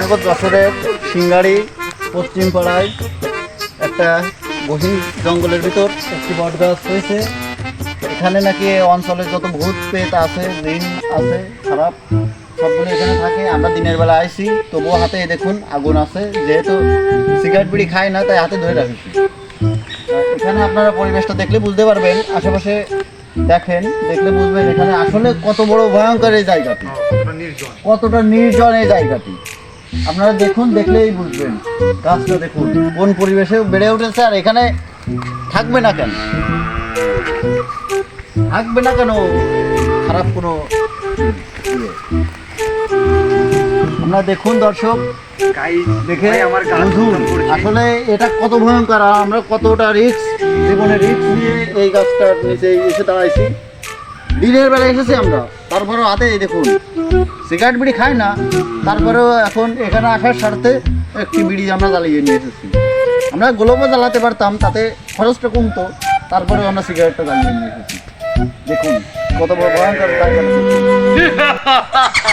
নিকট যশোরের সিঙ্গারি পশ্চিম পাড়ায় একটা গহীন জঙ্গলের ভিতর একটি বট গাছ রয়েছে। এখানে নাকি এই অঞ্চলে যত ভূত পেত আছে জিন আছে, খারাপ, সবগুলো এখানে থাকে। আমরা দিনের বেলা আইছি, তবুও হাতে দেখুন আগুন আছে। যেহেতু সিগারেট বিড়ি খাই না, তাই হাতে ধরে রাখেছি। এখানে আপনারা পরিবেশটা দেখলে বুঝতে পারবেন, আশেপাশে দেখেন, দেখলে বুঝবেন এখানে আসলে কত বড় ভয়ঙ্কর এই জায়গাটি। কতটা নির্জন এই জায়গাটি। আপনারা দেখুন, দেখলেই বুঝবেন। গাছটা দেখুন, কোন পরিবেশে বেড়ে উঠেছে আর এখানে থাকবে না কেন? থাকবে না কেন? খারাপ কোনো ইয়ে। আপনারা দেখুন দর্শক। দেখে আমার গান বুঝুন আসলে এটা কত ভয়ঙ্কর আর আমরা কতটা রিস্ক জীবনে রিস্ক নিয়ে এই গাছটার নিচে এসে দাঁড়াইছি। দিনের বেলা এসেছি আমরা তারপরেও হাতে এই দেখুন সিগারেট বিড়ি খাই না তারপরেও এখন এখানে আসার স্বার্থে একটি বিড়ি আমরা জ্বালিয়ে নিয়ে এসেছি। আমরা গোলমও জ্বালাতে পারতাম তাতে খরচটা কমতো তারপরেও আমরা সিগারেটটা জ্বালিয়ে নিয়ে এসেছি। দেখুন কত বড় ভয়ঙ্কর